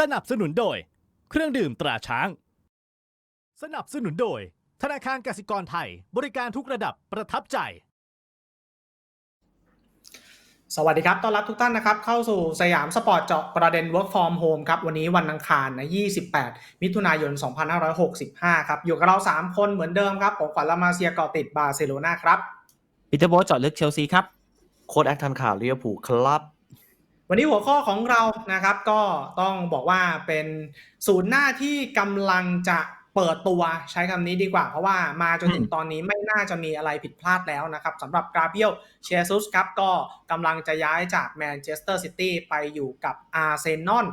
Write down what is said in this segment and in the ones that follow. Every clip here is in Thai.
สนับสนุนโดย เครื่องดื่มตราช้าง สนับสนุนโดย ธนาคารกสิกรไทย บริการทุกระดับประทับใจ สวัสดีครับ ต้อนรับทุกท่านนะครับ เข้าสู่สยามสปอร์ตเจาะประเด็น work from home ครับ วันนี้วันอังคารนะ 28 มิถุนายน 2565 ครับ อยู่กับเรา 3 คนเหมือนเดิมครับ ผมขวัญละมาเซียเกาะติดบาร์เซโลนาครับ ปีเตอร์โบทเจาะลึกเชลซีครับ โค้ดแอคทันข่าวลิเวอร์พูลครับ วันนี้หัวข้อของเรานะครับก็ต้องบอกว่าเป็นศูนย์หน้าที่กำลังจะเปิดตัวใช้คำนี้ดีกว่า เพราะว่ามาจนถึงตอนนี้ไม่น่าจะมีอะไรผิดพลาดแล้วนะครับสำหรับกราเบียลเชซุสครับก็กำลังจะย้ายจากแมนเชสเตอร์ซิตี้ไปอยู่กับอาร์เซนอล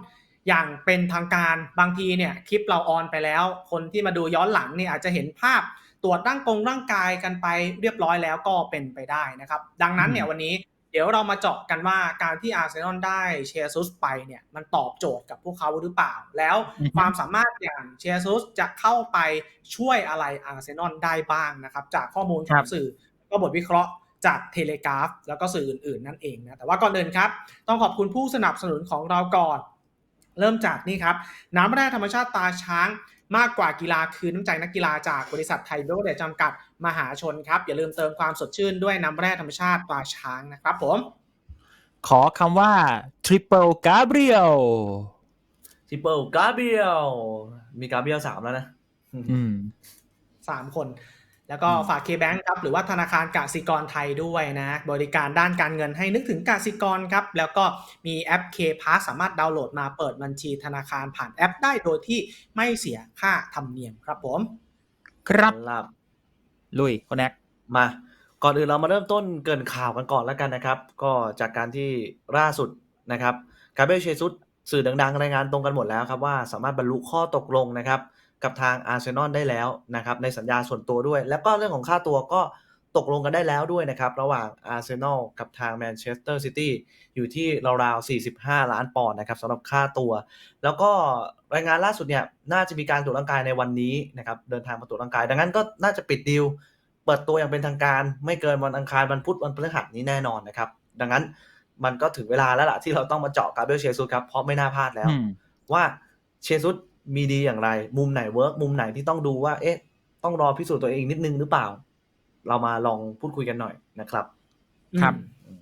อย่างเป็นทางการบางทีเนี่ยคลิปเราออนไปแล้ว คนที่มาดูย้อนหลังเนี่ยอาจจะเห็นภาพตรวจร่างกงร่างกายกันไปเรียบร้อยแล้วก็เป็นไปได้นะครับ ดังนั้นเนี่ยวันนี้เดี๋ยวเรามาเจาะกันว่าการที่อาร์เซนอลได้เชซุสไปเนี่ยมันตอบโจทย์กับพวกเขาหรือเปล่า แล้วอือฮึความสามารถอย่างเชซุสจะเข้าไปช่วยอะไรอาร์เซนอลได้บ้างนะครับ จากข้อมูลของสื่อก็บทวิเคราะห์จากเทเลกราฟแล้วก็สื่ออื่น ๆ นั่นเองนะแต่ว่าก่อนเดินครับ ต้องขอบคุณผู้สนับสนุนของเราก่อน เริ่มจากนี่ครับ น้ำแร่ธรรมชาติตาช้าง มากกว่ากีฬาคือน้ำใจนักกีฬาจากบริษัทไทยเบเวอร์เดจจำกัดมหาชนครับ อย่าลืมเติมความสดชื่นด้วยน้ำแร่ธรรมชาติตาช้างนะครับผม ขอคำว่า Triple Gabriel ทิปเปิลกาเบียลมีกาเบียลสามแล้วนะ อืม สามคน แล้วก็อืมฝากเคแบงครับหรือว่าธนาคารกสิกรไทยด้วยนะ บริการด้านการเงินให้นึกถึงกสิกรครับ แล้วก็มีแอป K Pass สามารถดาวน์โหลดมาเปิดบัญชีธนาคารผ่านแอปได้โดยที่ไม่เสียค่าธรรมเนียมครับผม ครับลาบลุยโคแนกมา ก่อนอื่นเรามาเริ่มต้นเกรินข่าวกันก่อนแล้วกันนะครับ ก็จากการที่ล่าสุดนะครับกาเบรียลเชซุสสื่อดังๆรายงานตรงกันหมดแล้วครับว่าสามารถบรรลุข้อตกลงนะครับ กับทางอาร์เซนอลได้แล้วนะครับในสัญญาส่วนตัวด้วย แล้วก็เรื่องของค่าตัวก็ตกลงกันได้แล้วด้วยนะครับ ระหว่างอาร์เซนอลกับทางแมนเชสเตอร์ซิตี้อยู่ที่ราวๆ 45 ล้านปอนด์นะครับสำหรับค่าตัว แล้วก็รายงานล่าสุดเนี่ยน่าจะมีการตรวจร่างกายในวันนี้นะครับเดินทางมาตรวจร่างกาย ดังนั้นก็น่าจะปิดดีลเปิดตัวอย่างเป็นทางการไม่เกินวันอังคารวันพุธวันพฤหัสนี้แน่นอนนะครับ ดังนั้นมันก็ถึงเวลาแล้วล่ะที่เราต้องมาเจาะกาเบรียลเชซุสครับเพราะไม่น่าพลาดแล้วอืมว่าเชซุส มีดีอย่างไร มุมไหนเวิร์กมุมไหนที่ต้องดูว่า เอ๊ะ ต้องรอพิสูจน์ตัวเองนิดนึงหรือเปล่า เรามาลองพูดคุยกันหน่อยนะครับ ครับอืม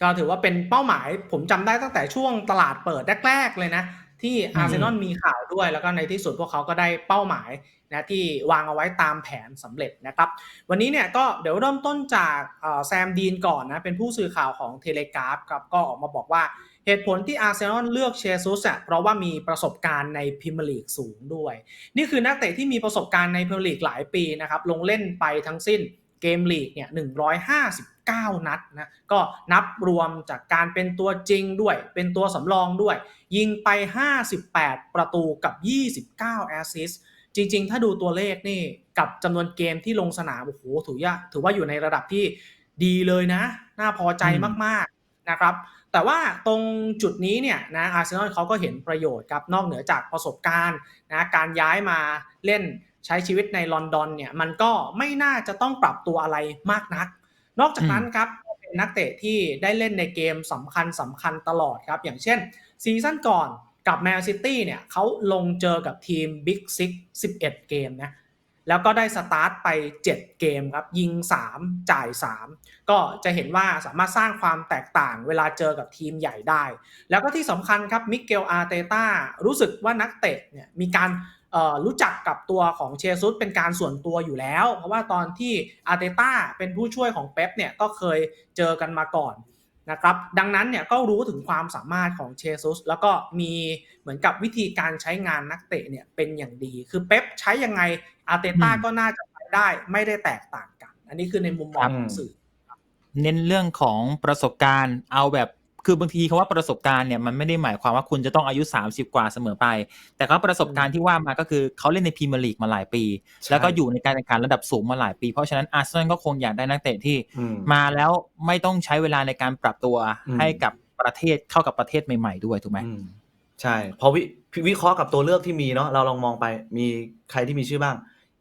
ก็ถือว่าเป็นเป้าหมาย ผมจำได้ตั้งแต่ช่วงตลาดเปิดแรกๆเลยนะ ที่อาร์เซนอลมีข่าวด้วยแล้วก็ในที่สุดพวกเขาก็ได้เป้าหมายนะที่วางเอาไว้ตามแผนสำเร็จนะครับ วันนี้เนี่ยก็เดี๋ยวเริ่มต้นจากเอ่อแซมดีนก่อนนะ เป็นผู้สื่อข่าวของเทเลกราฟครับก็ออกมาบอกว่า เหตุผลที่อาร์เซนอลเลือกเชซุสอะเพราะว่ามีประสบการณ์ในพรีเมียร์ลีกสูงด้วย นี่คือนักเตะที่มีประสบการณ์ในพรีเมียร์ลีกหลายปีนะครับลงเล่นไปทั้งสิ้นเกมลีกเนี่ย159 นัดนะก็นับรวมจากการเป็นตัวจริงด้วย เป็นตัวสำรองด้วย ยิงไป 58 ประตูกับ 29 แอสซิสจริง ๆ ถ้าดูตัวเลขนี่กับจำนวนเกมที่ลงสนามโอ้โหถือว่าถือว่าอยู่ในระดับที่ดีเลยนะ น่าพอใจมาก ๆ นะครับ แต่ว่าตรงจุดนี้เนี่ยนะอาร์เซนอลเขาก็เห็นประโยชน์ครับนอกเหนือจากประสบการณ์นะการย้ายมาเล่นใช้ชีวิตในลอนดอนเนี่ยมันก็ไม่น่าจะต้องปรับตัวอะไรมากนัก นอกจากนั้นครับก็เป็นนักเตะที่ได้เล่นในเกมสำคัญสำคัญตลอดครับอย่างเช่นซีซั่นก่อนกับแมนซิตี้เนี่ยเขาลงเจอกับทีมบิ๊กซิก11 เกมนะ แล้วก็ได้สตาร์ทไป 7 เกมครับ ยิง 3 จ่าย 3 ก็จะเห็นว่าสามารถสร้างความแตกต่างเวลาเจอกับทีมใหญ่ได้ แล้วก็ที่สำคัญครับมิเกลอาร์เตต้ารู้สึกว่านักเตะเนี่ยมีการรู้จักกับตัวของเชซุสเป็นการส่วนตัวอยู่แล้ว เพราะว่าตอนที่อาร์เตต้าเป็นผู้ช่วยของเป๊ปเนี่ยก็เคยเจอกันมาก่อน นะครับดังนั้นเนี่ยก็รู้ถึงความสามารถของเชซุสแล้วก็มีเหมือนกับวิธีการใช้งานนักเตะเนี่ยเป็นอย่างดี คือเป๊ปใช้ยังไงอาร์เตต้าอืมก็น่าจะไปได้ไม่ได้แตกต่างกัน อันนี้คือในมุมมองครับของสื่อ เน้นเรื่องของประสบการณ์เอาแบบ คือบางทีคำว่าประสบการณ์เนี่ยมันไม่ได้หมายความว่าคุณจะต้องอายุ 30 กว่าเสมอไป แต่เขาประสบการณ์ที่ว่ามาก็คือเขาเล่นในพรีเมียร์ลีกมาหลายปีใช่แล้วก็อยู่ในการแข่งขันระดับสูงมาหลายปี เพราะฉะนั้นอาร์เซนอลก็คงอยากได้นักเตะที่อืมมาแล้วไม่ต้องใช้เวลาในการปรับตัวอืมให้กับประเทศเข้ากับประเทศใหม่ ๆ ด้วยถูกไหมอืมใช่พอวิวิเคราะห์กับตัวเลือกที่มีเนาะเราลองมองไปมีใครที่มีชื่อบ้าง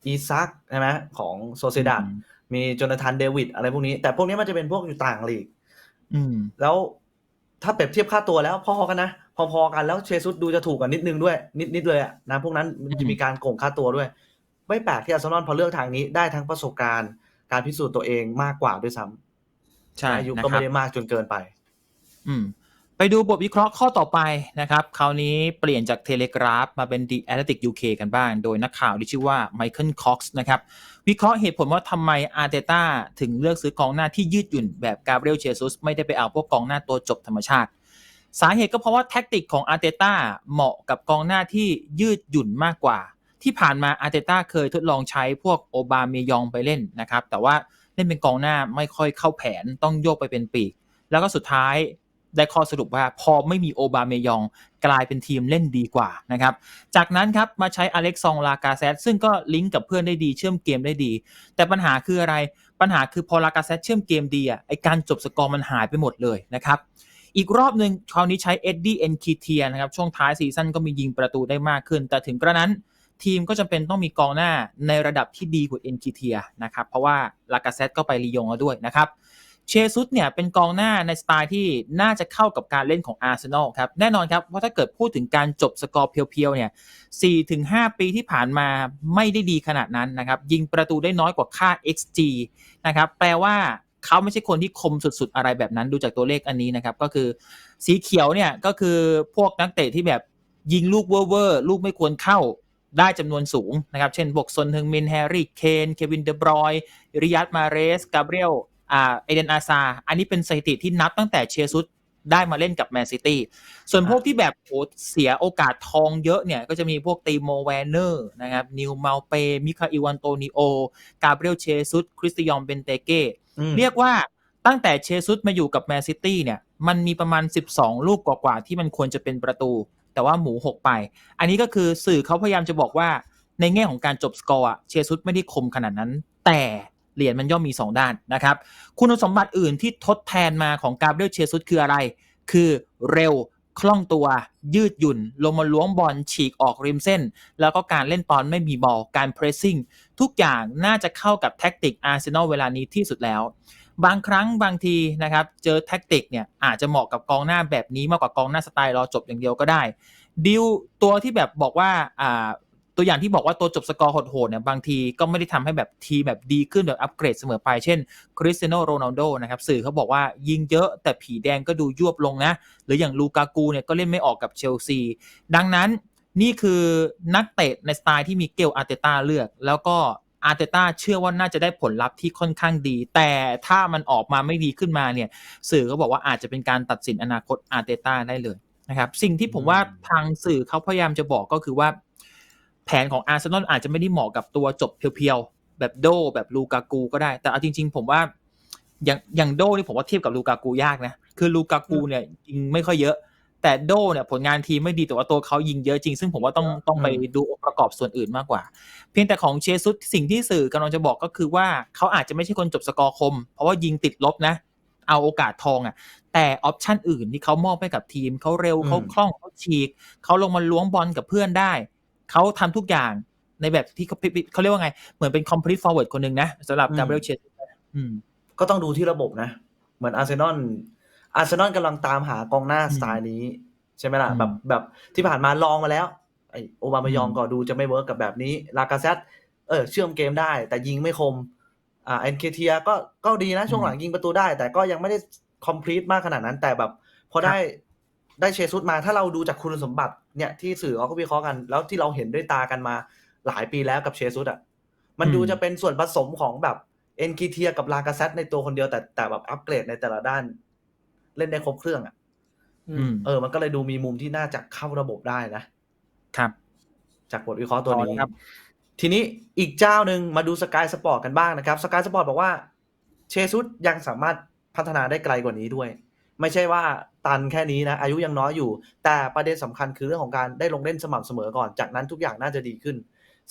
อีซักใช่ไหมของโซเซดาอืมมีโจนาธานเดวิดอะไรพวกนี้ แต่พวกนี้มันจะเป็นพวกอยู่ต่างลีกอืมแล้ว ถ้าเปรียบเทียบค่าตัวแล้วพอกันนะพอๆกันแล้วเชซุสดูจะถูกกันนิดนึงด้วย นิดนิดเลยอะนะพวกนั้นมันจะมีการโกงค่าตัวด้วย ไม่แปลกที่อาร์เซนอลพอเลือกทางนี้ได้ทั้งประสบการณ์ การพิสูจน์ตัวเองมากกว่าด้วยซ้ำใช่อายุนะก็ครัไม่บได้มากจนเกินไป อืม ไปดูบทวิเคราะห์ข้อต่อไปนะครับ คราวนี้เปลี่ยนจากเทเลกราฟมาเป็น The Athletic UK กันบ้าง โดยนักข่าวที่ชื่อว่าไมเคิลค o อกซ์นะครับ วิเคราะห์เหตุผลว่าทำไมอาร์เตต้าถึงเลือกซื้อกองหน้าที่ยืดหยุ่นแบบกาเบรียลเชซุสไม่ได้ไปเอาพวกกองหน้าตัวจบธรรมชาติ สาเหตุก็เพราะว่าแท็กติกของอาร์เตต้าเหมาะกับกองหน้าที่ยืดหยุ่นมากกว่า ที่ผ่านมาอาร์เตต้าเคยทดลองใช้พวกโอบาเมยองไปเล่นนะครับแต่ว่าเล่นเป็นกองหน้าไม่ค่อยเข้าแผนต้องโยกไปเป็นปีก แล้วก็สุดท้าย ได้ข้อสรุปว่าพอไม่มีโอบาเมยองกลายเป็นทีมเล่นดีกว่านะครับ จากนั้นครับมาใช้อเล็กซองลากาเซตซึ่งก็ลิงก์กับเพื่อนได้ดีเชื่อมเกมได้ดี แต่ปัญหาคืออะไรปัญหาคือพอลากาเซตเชื่อมเกมดีอะไอการจบสกอร์มันหายไปหมดเลยนะครับอีกรอบหนึ่งคราวนี้ใช้เอ็ดดี้เอ็นคีเทียนะครับ ช่วงท้ายซีซั่นก็มียิงประตูได้มากขึ้น แต่ถึงกระนั้นทีมก็จำเป็นต้องมีกองหน้าในระดับที่ดีกว่าเอ็นคีเทียนะครับ เพราะว่าลากาเซตก็ไปลียงแล้วด้วยนะครับ เชซุสเนี่ยเป็นกองหน้าในสไตล์ที่น่าจะเข้ากับการเล่นของอาร์เซนอลครับ แน่นอนครับว่าถ้าเกิดพูดถึงการจบสกอร์เพียวๆเนี่ย4-5 ปีที่ผ่านมาไม่ได้ดีขนาดนั้นนะครับ ยิงประตูได้น้อยกว่าค่า XG นะครับแปลว่าเขาไม่ใช่คนที่คมสุดๆ อะไรแบบนั้นดูจากตัวเลขอันนี้นะครับ ก็คือสีเขียวเนี่ยก็คือพวกนักเตะที่แบบยิงลูกเวอร์ลูกไม่ควรเข้าได้จำนวนสูงนะครับ เช่นพวกซนทึงมินแฮร์รี่เคนเควินเดบรอยริยัตมาเรสกาเบรียล อ่าเอเดนอาซาอันนี้เป็นสถิติที่นับตั้งแต่เชียร์ซุดได้มาเล่นกับแมนซิตี้ส่วนพวกที่แบบโหเสียโอกาสทองเยอะเนี่ย ก็จะมีพวกตีโมแวนเนอร์นะครับนิวมาเปมิคาอิวันโตนิโอกาเบรียลเชซุดคริสติยอนเบนเตเก้อืมเรียกว่าตั้งแต่เชซุสมาอยู่กับแมนซิตี้เนี่ย มันมีประมาณ 12 ลูกกว่าๆ ที่มันควรจะเป็นประตู แต่ว่าหมูหกไป อันนี้ก็คือสื่อเขาพยายามจะบอกว่าในแง่ของการจบสกอร์อะเชซุสไม่ได้คมขนาดนั้น แต่ เหรียญมันย่อมมี 2 ด้านนะครับ คุณสมบัติอื่นที่ทดแทนมาของกาเบรียลเชซุสคืออะไร คือเร็วคล่องตัวยืดหยุ่น ลงมาล้วงบอลฉีกออกริมเส้น แล้วก็การเล่นตอนไม่มีบอลการเพรสซิ่งทุกอย่างน่าจะเข้ากับแท็กติกอาร์เซนอลเวลานี้ที่สุดแล้ว บางครั้งบางทีนะครับ เจอแท็กติกเนี่ยอาจจะเหมาะกับกองหน้าแบบนี้มากกว่ากองหน้าสไตล์รอจบอย่างเดียวก็ได้ดิวตัวที่แบบบอกว่าอ่า ตัวอย่างที่บอกว่าตัวจบสกอร์โหดๆเนี่ยบางทีก็ไม่ได้ทำให้แบบทีแบบดีขึ้นแบบอัปเกรดเสมอไป เช่นคริสเตียโนโรนัลโดนะครับสื่อเขาบอกว่ายิงเยอะแต่ผีแดงก็ดูยวบลงนะ หรืออย่างลูกากูเนี่ยก็เล่นไม่ออกกับเชลซี ดังนั้นนี่คือนักเตะในสไตล์ที่มิเกลอาร์เตต้าเลือก แล้วก็อาร์เตต้าเชื่อว่าน่าจะได้ผลลัพธ์ที่ค่อนข้างดี แต่ถ้ามันออกมาไม่ดีขึ้นมาเนี่ย สื่อก็บอกว่าอาจจะเป็นการตัดสินอนาคตอาร์เตต้าได้เลยนะครับ สิ่งที่ผมว่าทางสื่อเขาพยายามจะบอกก็คือว่า แผนของอาร์เซนอลอาจจะไม่ได้เหมาะกับตัวจบเพียวๆ แบบโดแบบลูกากูก็ได้ แต่เอาจริง ๆ ผมว่าอย่างอย่างโดนี่ผมว่าเทียบกับลูกากูยากนะ คือลูกากูเนี่ยยิงไม่ค่อยเยอะ แต่โดเนี่ยผลงานทีมไม่ดีแต่ว่าตัวเขายิงเยอะจริง ซึ่งผมว่าต้องต้องไปดูองค์ประกอบส่วนอื่นมากกว่า เพียงแต่ของเชซุสสิ่งที่สื่อกำลังจะบอกก็คือว่าเขาอาจจะไม่ใช่คนจบสกอร์คม เพราะว่ายิงติดลบนะ เอาโอกาสทองอะ่ะ แต่ออปชันอื่นที่เขามอบให้กับทีมเขาเร็วอืมเขาคล่องเขาฉีกเขาลงมาล้วงบอลกับเพื่อนได้ เขาทำทุกอย่างในแบบที่เขาเขาเรียกว่าไง เหมือนเป็น complete forward คนหนึ่งนะสำหรับอืมกาเบรียลเชซุสอืมก็ต้องดูที่ระบบนะ เหมือนอาร์เซนอลอาร์เซนอลกำลังตามหากองหน้าอืมสไตล์นี้ ใช่ไหมล่ะอืมแบบแบบที่ผ่านมาลองมาแล้วไอโอบามายองอืมก็ดูจะไม่เวิร์กกับแบบนี้ ลากาเซตเออ เชื่อมเกมได้ แต่ยิงไม่คม อ่าเอ็นเคเทียก็ก็ดีนะ ช่วงหลังยิงประตูได้ แต่ก็ยังไม่ได้คอมพลีทมากขนาดนั้น แต่แบบ พอได้ได้เชซุสมาถ้าเราดูจากคุณสมบัติ เนี่ยที่สื่อเขาก็วิเคราะห์กัน แล้วที่เราเห็นด้วยตากันมาหลายปีแล้วกับเชซุสอะมันอืมดูจะเป็นส่วนผสมของแบบเอ็นคีเทียกับลากาเซตในตัวคนเดียวแต่แต่แบบอัปเกรดในแต่ละด้าน เล่นได้ครบเครื่องอะอืมเออ มันก็เลยดูมีมุมที่น่าจะเข้าระบบได้นะครับ จากบทวิเคราะห์ตัวต่อนี้เลยครับ ทีนี้อีกเจ้าหนึ่งมาดูสกายสปอร์ตกันบ้างนะครับสกายสปอร์ตบอกว่า เชซุสยังสามารถพัฒนาได้ไกลกว่านี้ด้วย ไม่ใช่ว่าตันแค่นี้นะ อายุยังน้อยอยู่ แต่ประเด็นสำคัญคือเรื่องของการได้ลงเล่นสม่ำเสมอก่อน จากนั้นทุกอย่างน่าจะดีขึ้น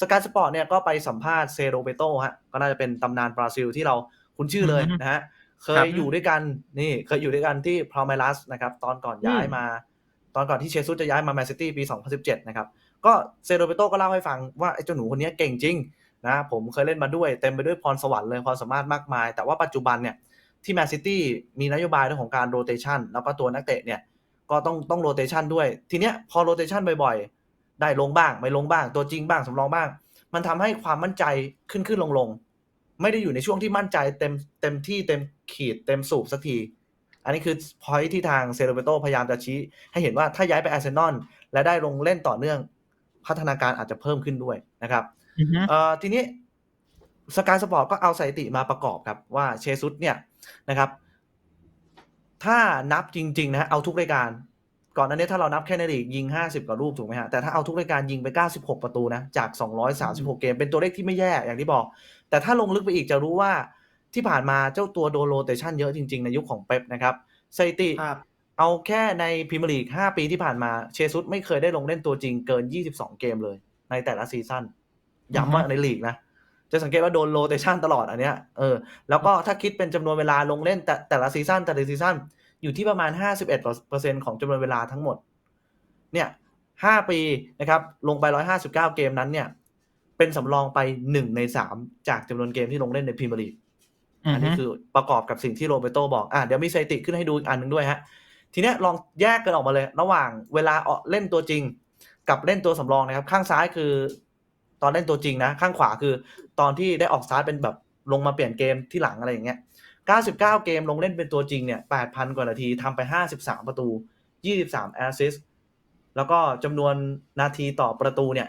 สกายสปอร์ตเนี่ยก็ไปสัมภาษณ์เซโรเบโตฮะก็น่าจะเป็นตำนานบราซิลที่เราคุ้นชื่อเลยอือฮึนะฮะเคครัยบอยู่ด้วยกันนี่เคยอยู่ด้วยกันที่พร m ม r ัสนะครับตอนก่อนย้ายมา ตอนก่อนที่เชซุสจะย้ายมาแมนซิตี้ปี 2017 นะครับ ก็เซโรเบโตก็เล่าให้ฟังว่าไอ้เจ้าหนูคนนี้เก่งจริงนะผมเคยเล่นมาด้วยเต็มไปด้วยพรสวรรค์เลยความสามารถมากมาย แต่ว่าปัจจุบันเนี่ย ที่แมนซิตี้มีนโยบายเรื่องของการโรเตชันแล้วก็ตัวนักเตะเนี่ย ก็ต้องต้องโรเตชันด้วย ทีเนี้ยพอโรเตชันบ่อยๆ ได้ลงบ้าง ไม่ลงบ้าง ตัวจริงบ้างสำรองบ้าง มันทำให้ความมั่นใจขึ้นขึ้นลงลงไม่ได้อยู่ในช่วงที่มั่นใจเต็มเต็มที่เต็มขีดเต็มสูบสักที อันนี้คือพอยที่ทางเซโรเบโตพยายามจะชี้ ให้เห็นว่าถ้าย้ายไปอาร์เซนอลและได้ลงเล่นต่อเนื่อง พัฒนาการอาจจะเพิ่มขึ้นด้วยนะครับอือฮึเอ่อทีนี้สกายสปอร์ตก็เอาสถิติมาประกอบครับว่าเชซุสเนี่ย นะครับ ถ้านับจริง ๆนะฮะเอาทุกรายการ ก่อนหน้านี้ถ้าเรานับแค่ในลีกยิง 50กว่าลูกถูกไหมฮะแต่ถ้าเอาทุกรายการยิงไป 96 ประตูนะจาก 236 เกม เป็นตัวเลขที่ไม่แย่อย่างที่บอก แต่ถ้าลงลึกไปอีกจะรู้ว่าที่ผ่านมาเจ้าตัวโดนโรเตชันเยอะจริง ๆ ในยุคของเป๊ปนะครับสถิติครับเอาแค่ในพรีเมียร์ลีก 5 ปีที่ผ่านมาเชซุสไม่เคยได้ลงเล่นตัวจริงเกิน 22 เกมเลย ในแต่ละซีซั่นย้ำว่าในลีกนะ จะสังเกตว่าโดนโรเตชันตลอดอันเนี้ยเออแล้วก็ถ้าคิดเป็นจำนวนเวลาลงเล่นแต่แต่ละซีซั่นแต่ละซีซั่นอยู่ที่ประมาณ 51%ของจำนวนเวลาทั้งหมด เนี่ย5ปีนะครับ ลงไป 159 เกมนั้นเนี่ย เป็นสำรองไป1ใน3จากจำนวนเกมที่ลงเล่นในพรีเมียร์ลีกอันนี้คือประกอบกับสิ่งที่โรเบโตบอก อะเดี๋ยวมีสถิติขึ้นให้ดูอีกอันหนึ่งด้วยฮะ ทีเนี้ยลองแยกกันออกมาเลย ระหว่างเวลาออกเล่นตัวจริง กับเล่นตัวสำรองนะครับ ข้างซ้ายคือ ตอนเล่นตัวจริงนะ ข้างขวาคือ ตอนที่ได้ออกสตาร์ทเป็นแบบลงมาเปลี่ยนเกมที่หลังอะไรอย่างเงี้ย 99 เกมลงเล่นเป็นตัวจริงเนี่ย 8,000 กว่านาทีทำไป 53 ประตู 23 แอสซิสแล้วก็จำนวนนาทีต่อประตูเนี่ย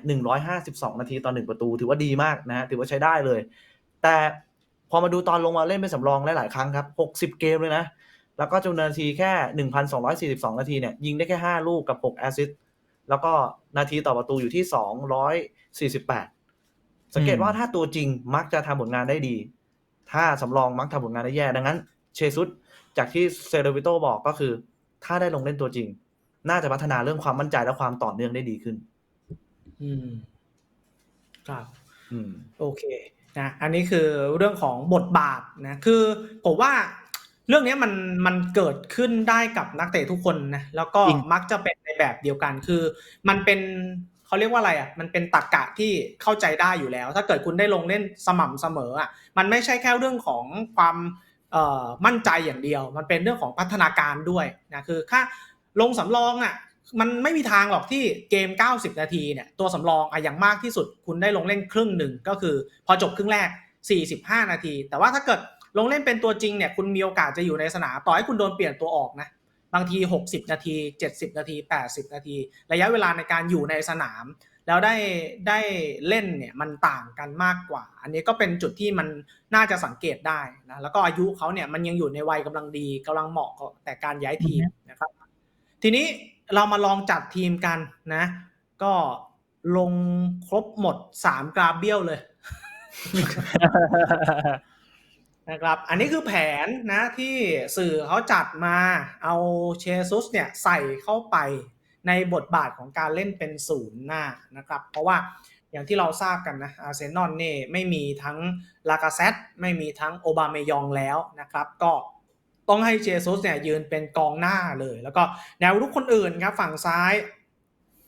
152 นาทีต่อ 1 ประตู ถือว่าดีมากนะฮะถือว่าใช้ได้เลย แต่พอมาดูตอนลงมาเล่นเป็นสำรองหลาย ๆ ครั้งครับ 60 เกมเลยนะ แล้วก็จำนวนนาทีแค่ 1,242 นาทีเนี่ย ยิงได้แค่ 5 ลูกกับ 6 แอสซิสต์ แล้วก็นาทีต่อประตูอยู่ที่ 248 สังเกตว่าถ้าตัวจริงมักจะทำผลงานได้ดี ถ้าสำรองมักทำผลงานได้แย่ ดังนั้นเชซุสจากที่เซโรวิโตบอกก็คือ ถ้าได้ลงเล่นตัวจริง น่าจะพัฒนาเรื่องความมั่นใจและความต่อเนื่องได้ดีขึ้น อืม ครับ อืม โอเคนะ อันนี้คือเรื่องของบทบาทนะ คือผมว่า เรื่องเนี้ยมันมันเกิดขึ้นได้กับนักเตะทุกคนนะแล้วก็จริงมักจะเป็นในแบบเดียวกันคือ มันเป็นเขาเรียกว่าอะไรอะมันเป็นตรรกะที่เข้าใจได้อยู่แล้ว ถ้าเกิดคุณได้ลงเล่นสม่ำเสมออะมันไม่ใช่แค่เรื่องของความเอ่อมั่นใจอย่างเดียว มันเป็นเรื่องของพัฒนาการด้วยนะคือถ้าลงสำรองอะมันไม่มีทางหรอกที่เกม 90 นาทีเนี่ยตัวสำรองอะอย่างมากที่สุด คุณได้ลงเล่นครึ่งหนึ่งก็คือ พอจบครึ่งแรก 45 นาที แต่ว่าถ้าเกิด ลงเล่นเป็นตัวจริงเนี่ยคุณมีโอกาสจะอยู่ในสนามต่อให้คุณโดนเปลี่ยนตัวออกนะบางที 60 นาที 70 นาที 80 นาที ระยะเวลาในการอยู่ในสนาม แล้วได้ได้เล่นเนี่ยมันต่างกันมากกว่า อันนี้ก็เป็นจุดที่มันน่าจะสังเกตได้นะแล้วก็อายุเขาเนี่ยมันยังอยู่ในวัยกำลังดีกำลังเหมาะกับแต่การย้ายทีมนะครับ ทีนี้เรามาลองจัดทีมกันนะ ก็ลงครบหมด3กราเบียลเลย นะครับ อันนี้คือแผนนะที่สื่อเขาจัดมาเอาเชซุสเนี่ยใส่เข้าไปในบทบาทของการเล่นเป็นศูนย์หน้านะครับ เพราะว่าอย่างที่เราทราบกันนะอาร์เซนอลนี่ไม่มีทั้งลากาเซตไม่มีทั้งโอบาเมยองแล้วนะครับ ก็ต้องให้เจซุสเนี่ยยืนเป็นกองหน้าเลย แล้วก็แนวรุกคนอื่นครับฝั่งซ้าย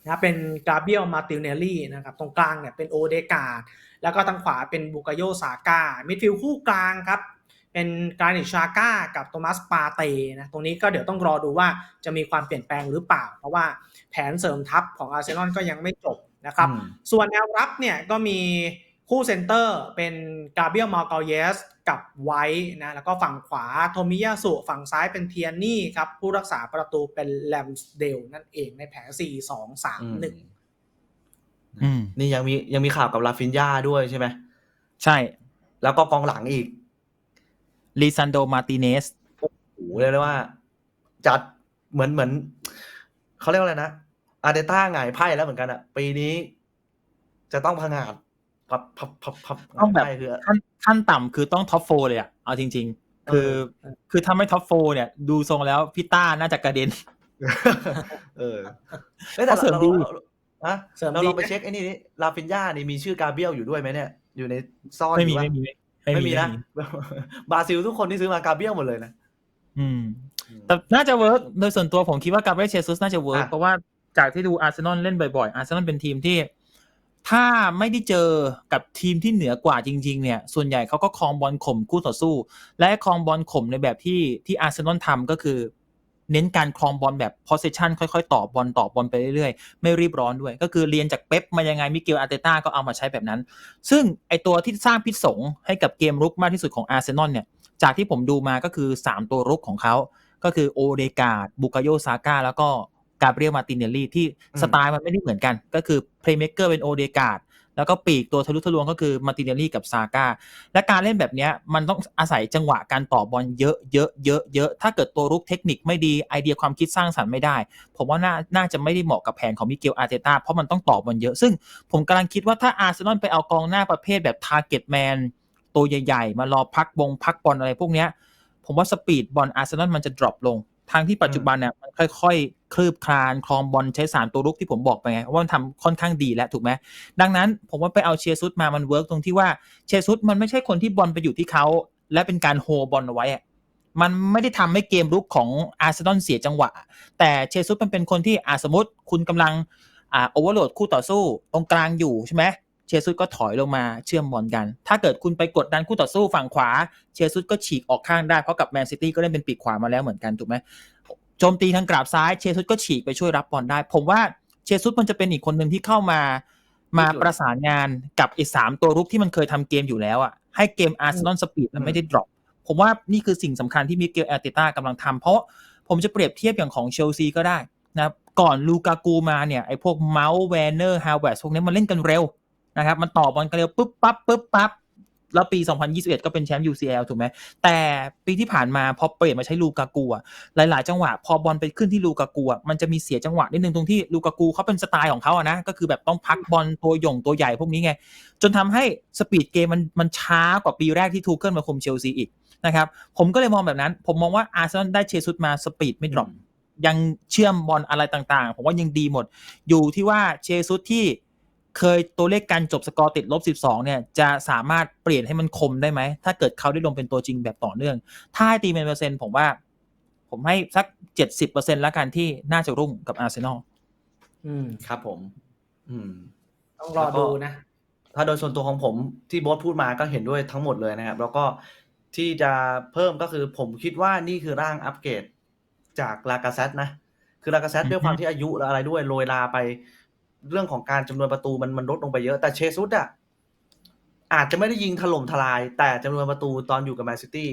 นะเป็นกาเบียลมาติเนลลี่นะครับ ตรงกลางเนี่ยเป็นโอเดกาด แล้วก็ทางขวาเป็นบุกาโยซาก้ามิดฟิลด์คู่กลางครับเป็นกรานิชชาก้ากับโทมัสปาเตนะตรงนี้ก็เดี๋ยวต้องรอดูว่าจะมีความเปลี่ยนแปลงหรือเปล่า เพราะว่าแผนเสริมทัพของอาร์เซนอลก็ยังไม่จบนะครับอืมส่วนแนวรับเนี่ยก็มีคู่เซนเตอร์เป็นกาเบียลมาเกาเยสกับไวท์นะแล้วก็ฝั่งขวาโทมิยาสุฝั่งซ้ายเป็นเทียนี่ครับ ผู้รักษาประตูเป็นแลมสเดลนั่นเองในแผน 4 2 3 1อืม นี่ยังมียังมีข่าวกับลาฟินยาด้วยใช่ไหมใช่ แล้วก็กองหลังอีกลิซันโดมาติเนสโอ้โหเรียกได้ว่า จัดเหมือนเหมือนเขาเรียกว่าอะไรนะอาร์เดต้าหงายไพ่แล้วเหมือนกันอะปีนี้ จะต้องพังงาดพับพับพับพับต้องแบบหงายไพ่คือขั้นขั้นต่ำคือต้องท็อปโฟเลยอะเอาจริง ๆ คือเออคือถ้าไม่ท็อปโฟเนี่ย ดูทรงแล้วพี่ต้าน่าจะกระเด็นเอออ้ยแต่เขาเสริมเราดีเรา ฮะเสริมเราดี ลองไปนะเช็คไอ้นี่นี่ลาฟินยานี่มีชื่อกาเบียลอยู่ด้วยไหมเนี่ย อยู่ในซ่อนไม่อมียู่ปะไม่มีไม่มีนะ บราซิลทุกคนที่ซื้อมากาเบียลหมดเลยนะ อืม แต่น่าจะเวิร์กโดยส่วนตัวผมคิดว่ากาเบรียลเชซุสน่าจะเวิร์กอะ เพราะว่าจากที่ดูอาร์เซนอลเล่นบ่อยๆอาร์เซนอลเป็นทีมที่ ถ้าไม่ได้เจอกับทีมที่เหนือกว่าจริง ๆ เนี่ย ส่วนใหญ่เขาก็ครองบอลข่มคู่ต่อสู้ และครองบอลข่มในแบบที่ที่อาร์เซนอลทำก็คือ เน้นการครองบอลแบบ possession ค่อยๆ ต่อบอลต่อบอลไปเรื่อยๆ ไม่รีบร้อนด้วย ก็คือเรียนจากเป๊ปมายังไงมิเกลอาร์เตต้าก็เอามาใช้แบบนั้น ซึ่งไอตัวที่สร้างพิษสงให้กับเกมรุกมากที่สุดของอาร์เซนอลเนี่ย จากที่ผมดูมาก็คือ 3 ตัวรุกของเขา ก็คือโอเดกาดบุกาโยซาก้าแล้วก็กาเบรียลมาตินเนลลี่ที่สไตล์มันไม่ได้เหมือนกัน ก็คือเพลย์เม k เกอร์เป็นโอเดกาด แล้วก็ปีกตัวทะลุทะลวงก็คือมาติเนลลี่กับซาก้าและการเล่นแบบนี้มันต้องอาศัยจังหวะการต่อบอลเยอะเยอะเยอะเยอะถ้าเกิดตัวรุกเทคนิคไม่ดีไอเดียความคิดสร้างสรรค์ไม่ได้ ผมว่าน่าน่าจะไม่ได้เหมาะกับแผนของมิเกลอาร์เตต้าเพราะมันต้องต่อบอลเยอะ ซึ่งผมกำลังคิดว่าถ้าอาร์เซนอลไปเอากองหน้าประเภทแบบทาร์เก็ตแมนตัวใหญ่ ๆ มารอพักบงพักบอลอะไรพวกเนี้ยผมว่าสปีดบอลอาร์เซนอลมันจะดรอปลงทางที่ปัจจุบันเนี่ยมันค่อยๆ คลืบคลานคลองบอลใช้สามตัวรุกที่ผมบอกไปไงว่ามันทำค่อนข้างดีแล้วถูกไหมดังนั้นผมว่าไปเอาเชียร์ซุดมามันเวิร์กตรงที่ว่าเชียร์ซุดมันไม่ใช่คนที่บอลไปอยู่ที่เขาและเป็นการโฮบอลเอาไว้มันไม่ได้ทำให้เกมรุกของอาร์เซนอลเสียจังหวะ แต่เชซุสมันเป็นคนที่อาสมมติคุณกำลังอ่าโอเวอร์โหลดคู่ต่อสู้ตรงกลางอยู่ใช่ไหมเชซุสก็ถอยลงมาเชื่อมบอลกัน ถ้าเกิดคุณไปกดดันคู่ต่อสู้ฝั่งขวา เชซุสก็ฉีกออกข้างได้ เพราะกับแมนซิตี้ก็เล่นเป็นปีกขวามาแล้วเหมือนกันถูกไหม โจมตีทางกราบซ้ายเชซุสก็ฉีกไปช่วยรับบอลได้ ผมว่าเชซุสมันจะเป็นอีกคนหนึ่งที่เข้ามา มาประสานงานกับไอ้สามตัวรุกที่มันเคยทำเกมอยู่แล้วอะให้เกมอาร์เซนอลสปีดมันไม่ได้ดรอปผมว่านี่คือสิ่งสำคัญที่มิเกลอาร์เตต้ากำลังทำเพราะผมจะเปรียบเทียบอย่างของเชลซีก็ได้นะครับก่อนลูกากูมาเนี่ยไอ้พวกเมาส์แวนเนอร์ฮาวเวร์พวกนี้มันเล่นกันเร็วนะครับมันต่อบอลกันเร็วปุ๊บปั๊บปุ๊บปั๊บ แล้วปี 2021 ก็เป็นแชมป์ UCL ถูกไหม แต่ปีที่ผ่านมาพอเปลี่ยนมาใช้ลูกากูอะหลาย ๆ จังหวะ พอบอลไปขึ้นที่ลูกากูอะมันจะมีเสียจังหวะนิดนึงตรงที่ลูกากูเขาเป็นสไตล์ของเขาอะนะ ก็คือแบบต้องพักบอลตัวหย่งตัวใหญ่พวกนี้ไง จนทำให้สปีดเกมมันมันช้ากว่าปีแรกที่ทูเกิลมาคุมเชลซีอีกนะครับ ผมก็เลยมองแบบนั้น ผมมองว่าอาร์เซนอลได้เชซุดมาสปีดไม่ดรอปยังเชื่อมบอลอะไรต่าง ๆ ผมว่ายังดีหมด อยู่ที่ว่าเชซุดที่ เคยตัวเลขการจบสกอร์ติดลบ 12 เนี่ย จะสามารถเปลี่ยนให้มันคมได้ไหม ถ้าเกิดเขาได้ลงเป็นตัวจริงแบบต่อเนื่อง ถ้าให้ตีเป็นเปอร์เซ็นต์ผมว่า ผมให้สัก 70%แล้วกันที่น่าจะรุ่งกับอาร์เซนอลอืมครับผม อืม ต้องรอดูนะ ถ้าโดยส่วนตัวของผมที่โบอสพูดมาก็เห็นด้วยทั้งหมดเลยนะครับ แล้วก็ที่จะเพิ่มก็คือผมคิดว่านี่คือร่างอัปเกรดจากลากาเซตนะ คือลากาเซตอือฮึด้วยความที่อายุและอะไรด้วยโรยลาไป เรื่องของการจำนวนประตูมันมันลดลงไปเยอะ แต่เชซุสอะอาจจะไม่ได้ยิงถล่มทลาย แต่จำนวนประตูตอนอยู่กับแมนซิตี้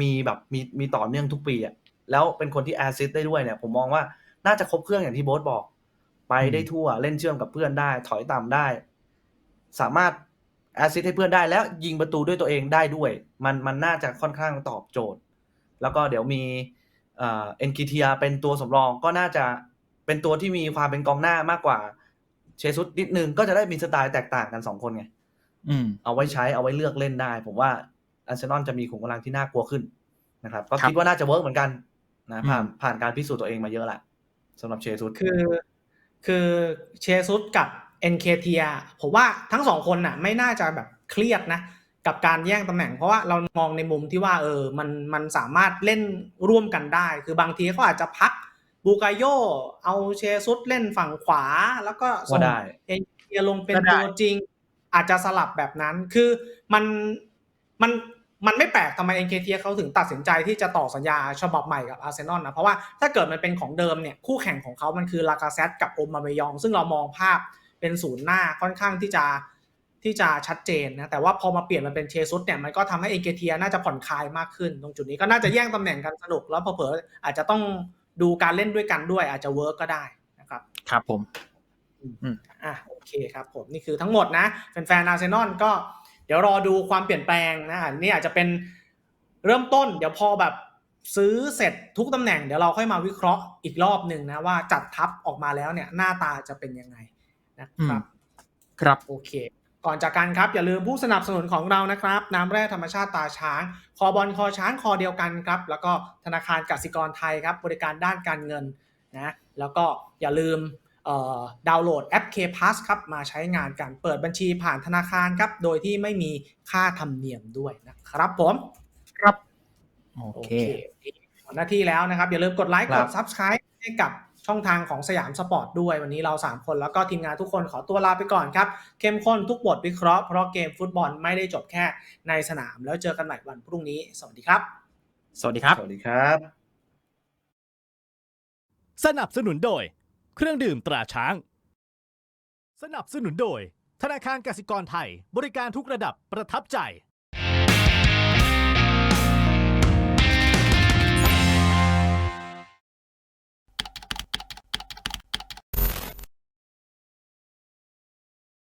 มีแบบมีมีต่อเนื่องทุกปีอะแล้วเป็นคนที่แอซิสได้ด้วยเนี่ย ผมมองว่าน่าจะครบเครื่องอย่างที่โบ๊ทบอก ไปได้ทั่วเล่นเชื่อมกับเพื่อนได้ ถอยต่ำได้ สามารถแอซิสให้เพื่อนได้แล้วยิงประตูด้วยตัวเองได้ด้วย มันมันน่าจะค่อนข้างตอบโจทย์ แล้วก็เดี๋ยวมีเอ็นกิเทียเป็นตัวสำรองก็น่าจะ เป็นตัวที่มีความเป็นกองหน้ามากกว่า เชซุสนิดนึงก็จะได้มีสไตล์แตกต่างกันสองคนไงอืมเอาไว้ใช้เอาไว้เลือกเล่นได้ ผมว่าอาร์เซนอลจะมีขุมกำลังที่น่ากลัวขึ้นนะครับ ก็ครับคิดว่าน่าจะเวิร์กเหมือนกันนะผ่านอืมผ่านการพิสูจน์ตัวเองมาเยอะแหละสำหรับเชซุสคือ คือเชซุสกับเอ็นเคเทียผมว่าทั้งสองคนน่ะ ไม่น่าจะแบบเครียดนะกับการแย่งตำแหน่งเพราะว่าเรามองในมุมที่ว่า เออมันมันสามารถเล่นร่วมกันได้ คือบางทีเขาอาจจะพัก บูกาโยเอาเชซุสเล่นฝั่งขวา แล้วก็ส่งว่าได้เอ็นเคเทียลงเป็นก็ได้ตัวจริง อาจจะสลับแบบนั้นคือมันมันมันไม่แปลกทำไมเอ็นเคเทียเขาถึงตัดสินใจที่จะต่อสัญญาฉบับใหม่กับอาร์เซนอลนะเพราะว่าถ้าเกิดมันเป็นของเดิมเนี่ยคู่แข่งของเขามันคือลากาเซตกับโอมาเมยอง ซึ่งเรามองภาพเป็นศูนย์หน้าค่อนข้างที่จะที่จะชัดเจนนะแต่ว่าพอมาเปลี่ยนมันเป็นเชซุสเนี่ยมันก็ทำให้เอ็นเคเทียน่าจะผ่อนคลายมากขึ้น ตรงจุดนี้ก็น่าจะแย่งตำแหน่งกันสนุกแล้วเผลอๆอาจจะต้อง ดูการเล่นด้วยกันด้วยอาจจะเวิร์กก็ได้นะครับ ครับผมอะโอเคครับผมนี่คือทั้งหมดนะแฟนๆอาร์เซนอลก็เดี๋ยวรอดูความเปลี่ยนแปลงนะอันนี่อาจจะเป็นเริ่มต้น เดี๋ยวพอแบบซื้อเสร็จทุกตำแหน่งเดี๋ยวเราค่อยมาวิเคราะห์อีกรอบหนึ่งนะว่าจัดทัพออกมาแล้วเนี่ยหน้าตาจะเป็นยังไงนะครับ ครับโอเค ก่อนจากกันครับ อย่าลืมผู้สนับสนุนของเรานะครับ น้ำแร่ธรรมชาติตาช้าง คอบอลคอช้างคอเดียวกันครับ แล้วก็ธนาคารกสิกรไทยครับ บริการด้านการเงินนะแล้วก็อย่าลืมเอ่อดาวน์โหลดแอป K Pass ครับมาใช้งานกันเปิดบัญชีผ่านธนาคารครับ โดยที่ไม่มีค่าธรรมเนียมด้วยนะครับผมครับ โอโอเคเคหมดหน้าที่แล้วนะครับ อย่าลืมกดไลค์คกรัดบ Subscribe ให้กับ ช่องทางของสยามสปอร์ตด้วย วันนี้เรา 3 คนแล้วก็ทีมงานทุกคนขอตัวลาไปก่อนครับ เข้มข้นทุกบทวิเคราะห์เพราะเกมฟุตบอลไม่ได้จบแค่ในสนาม แล้วเจอกันใหม่วันพรุ่งนี้ สวัสดีครับ สวัสดีครับ สวัสดีครับ สนับสนุนโดย เครื่องดื่มตราช้าง สนับสนุนโดย ธนาคารกสิกรไทย บริการทุกระดับประทับใจ